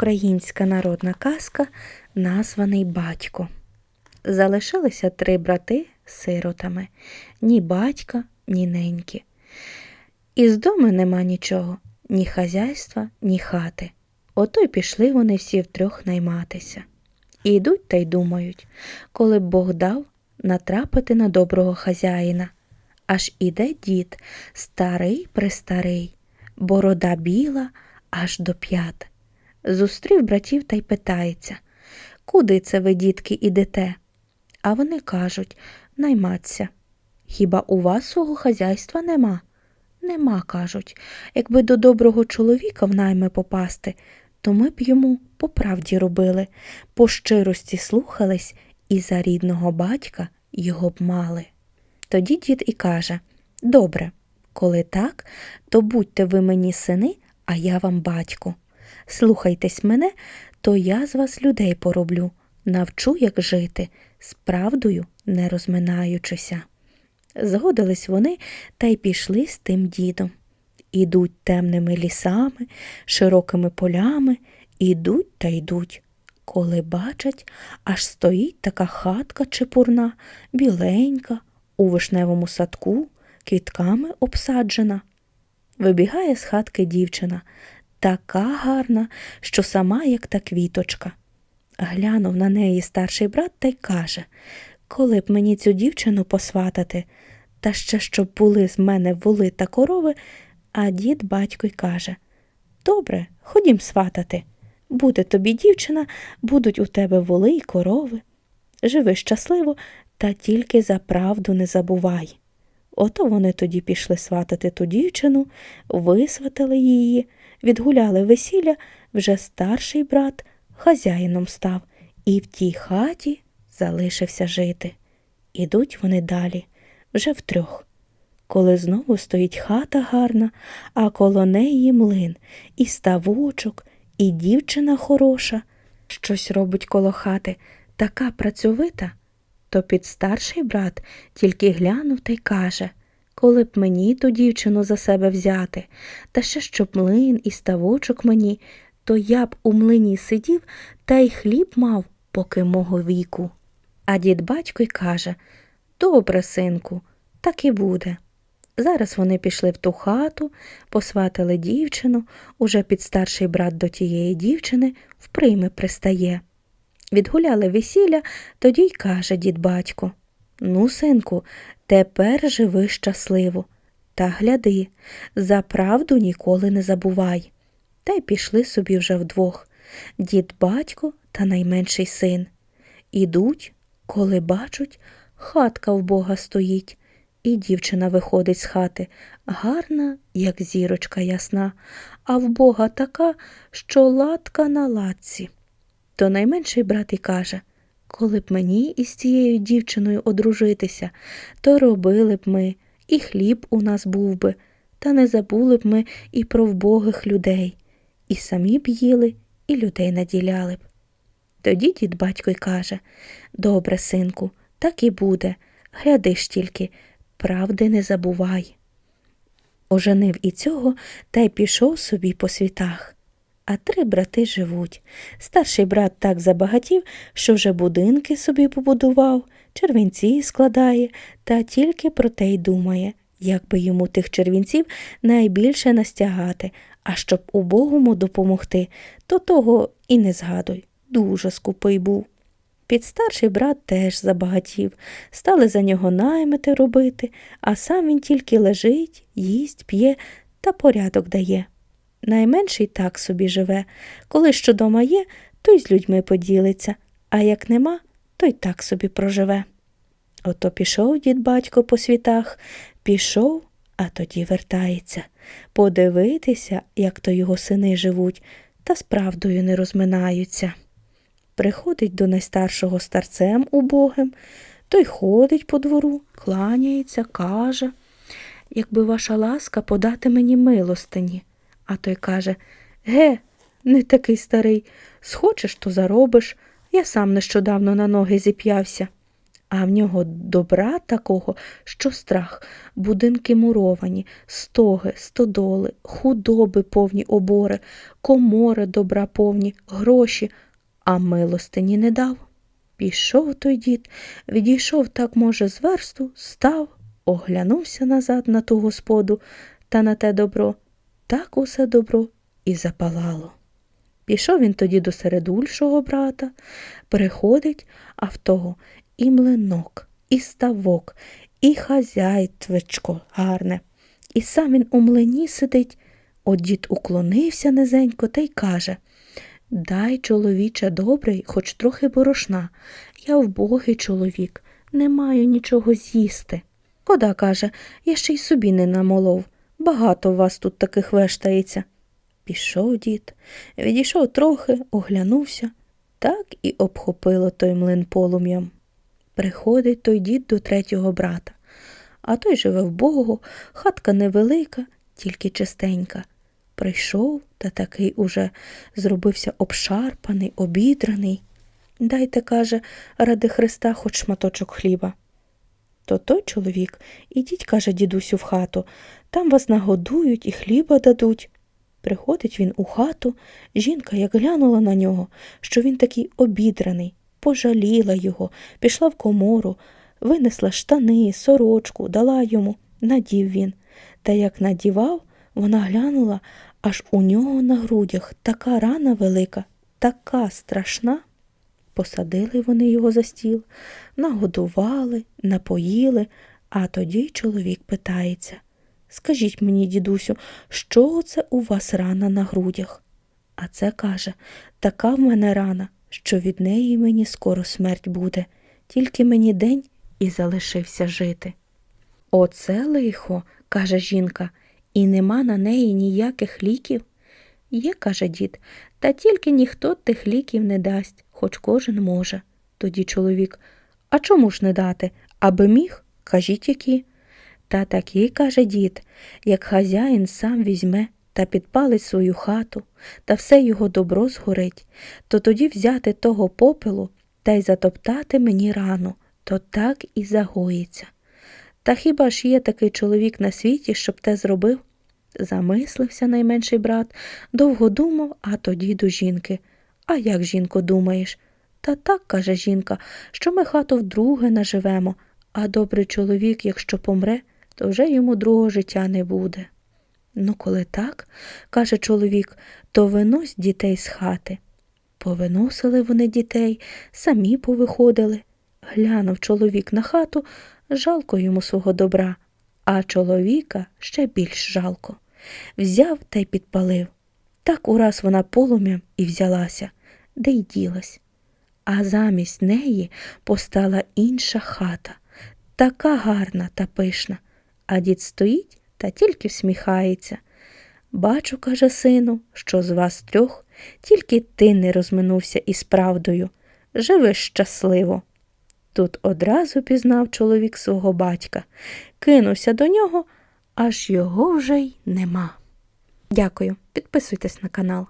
Українська народна казка, названий батько. Залишилися три брати сиротами ні батька, ні неньки. Із дому нема нічого, ні хазяйства, ні хати. Ото й пішли вони всі втрьох найматися. І йдуть та й думають, коли б Бог дав натрапити на доброго хазяїна. Аж іде дід, старий престарий, борода біла аж до п'ят. Зустрів братів та й питається, куди це ви, дітки, ідете? А вони кажуть найматься. Хіба у вас свого хазяйства нема? Нема, кажуть. Якби до доброго чоловіка в найми попасти, то ми б йому по правді робили, по щирості слухались і за рідного батька його б мали. Тоді дід і каже Добре, коли так, то будьте ви мені сини, а я вам батько. Слухайтесь мене, то я з вас людей пороблю, навчу, як жити, з правдою не розминаючися. Згодились вони та й пішли з тим дідом. Ідуть темними лісами, широкими полями, ідуть та йдуть. Коли бачать, аж стоїть така хатка чепурна, біленька, у вишневому садку, квітками обсаджена. Вибігає з хатки дівчина, така гарна, що сама як та квіточка. Глянув на неї старший брат та й каже коли б мені цю дівчину посватати, та ще щоб були з мене воли та корови, а дід батько й каже Добре, ходім сватати. Буде тобі дівчина, будуть у тебе воли й корови. Живи щасливо, та тільки за правду не забувай. Ото вони тоді пішли сватати ту дівчину, висватали її, відгуляли весілля, вже старший брат хазяїном став, і в тій хаті залишився жити. Ідуть вони далі, вже втрьох. Коли знову стоїть хата гарна, а коло неї млин, і ставочок, і дівчина хороша, щось робить коло хати, така працьовита, то під старший брат тільки глянув та й каже коли б мені ту дівчину за себе взяти, та ще щоб млин і ставочок мені, то я б у млині сидів та й хліб мав, поки мого віку. А дід батько й каже Добре, синку, так і буде. Зараз вони пішли в ту хату, посватили дівчину, уже підстарший брат до тієї дівчини вприйми пристає. Відгуляли весілля, тоді й каже дід батько Ну, синку, тепер живи щасливо. Та гляди, за правду ніколи не забувай. Та й пішли собі вже вдвох дід батько та найменший син. Ідуть, коли бачать, хатка в бога стоїть, і дівчина виходить з хати, гарна, як зірочка ясна, а в бога така, що латка на латці. То найменший брат і каже коли б мені із цією дівчиною одружитися, то робили б ми, і хліб у нас був би, та не забули б ми і про вбогих людей, і самі б їли, і людей наділяли б. Тоді дід батько й каже Добре, синку, так і буде. Гляди ж тільки, правди не забувай. Оженив і цього та й пішов собі по світах. А три брати живуть. Старший брат так забагатів, що вже будинки собі побудував, червінці складає, та тільки про те й думає, як би йому тих червінців найбільше настягати, а щоб убогому допомогти, то того і не згадуй. Дуже скупий був. Підстарший брат теж забагатів, стали за нього наймити робити, а сам він тільки лежить, їсть, п'є та порядок дає. Найменший так собі живе. Коли що дома є, то й з людьми поділиться, а як нема, то й так собі проживе. Ото пішов дід батько по світах, пішов, а тоді вертається, подивитися, як то його сини живуть, та з правдою не розминаються. Приходить до найстаршого старцем убогим, той ходить по двору, кланяється, каже, якби ваша ласка подати мені милостині. А той каже Ге, не такий старий. Схочеш, то заробиш. Я сам нещодавно на ноги зіп'явся. а в нього добра такого, що страх, будинки муровані, стоги, стодоли, худоби повні обори, комори добра повні, гроші, а милостині не дав. Пішов той дід, відійшов так, може, з версту, став, оглянувся назад на ту господу та на те добро. Так усе добро і запалало. Пішов він тоді до середульшого брата, приходить, а в того і млинок, і ставок, і хазяйствечко гарне. І сам він у млині сидить. От дід уклонився низенько та й каже Дай, чоловіче, добрий, хоч трохи борошна. Я вбогий чоловік, не маю нічого з'їсти. Кода каже, я ще й собі не намолов. Багато вас тут таких вештається. Пішов дід, відійшов трохи, оглянувся, так і обхопило той млин полум'ям. Приходить той дід до третього брата, а той живе вбого, хатка невелика, тільки чистенька. Прийшов та такий уже зробився обшарпаний, обідраний. Дайте, каже, ради Христа хоч шматочок хліба. То той чоловік, ідіть, каже дідусю, в хату, там вас нагодують і хліба дадуть. Приходить він у хату, жінка як глянула на нього, що він такий обідраний, пожаліла його, пішла в комору, винесла штани, сорочку, дала йому, надів він. Та як надівав, вона глянула, аж у нього на грудях така рана велика, така страшна. Посадили вони його за стіл, нагодували, напоїли, а тоді чоловік питається Скажіть мені, дідусю, що це у вас рана на грудях? А це каже така в мене рана, що від неї мені скоро смерть буде, тільки мені день і залишився жити. Оце лихо, каже жінка, і нема на неї ніяких ліків. Є, каже дід, та тільки ніхто тих ліків не дасть, хоч кожен може. Тоді чоловік. А чому ж не дати? Аби міг, кажіть які. Та такі, каже дід, як хазяїн сам візьме та підпалить свою хату, та все його добро згорить, то тоді взяти того попелу та й затоптати мені рану, то так і загоїться. Та хіба ж є такий чоловік на світі, щоб те зробив? Замислився найменший брат, довго думав, а тоді до жінки. А як, жінко, думаєш? Та так, каже жінка, що ми хату вдруге наживемо, а добрий чоловік, якщо помре, то вже йому другого життя не буде. Ну, коли так, каже чоловік, то винось дітей з хати. Повиносили вони дітей, самі повиходили. Глянув чоловік на хату, жалко йому свого добра, а чоловіка ще більш жалко. Взяв та й підпалив. Так ураз вона полум'ям і взялася, де й ділась. А замість неї постала інша хата, така гарна та пишна, а дід стоїть та тільки всміхається. Бачу, каже сину, що з вас трьох тільки ти не розминувся із правдою. Живи щасливо. Тут одразу пізнав чоловік свого батька, кинувся до нього, аж його вже й нема. Дякую, підписуйтесь на канал.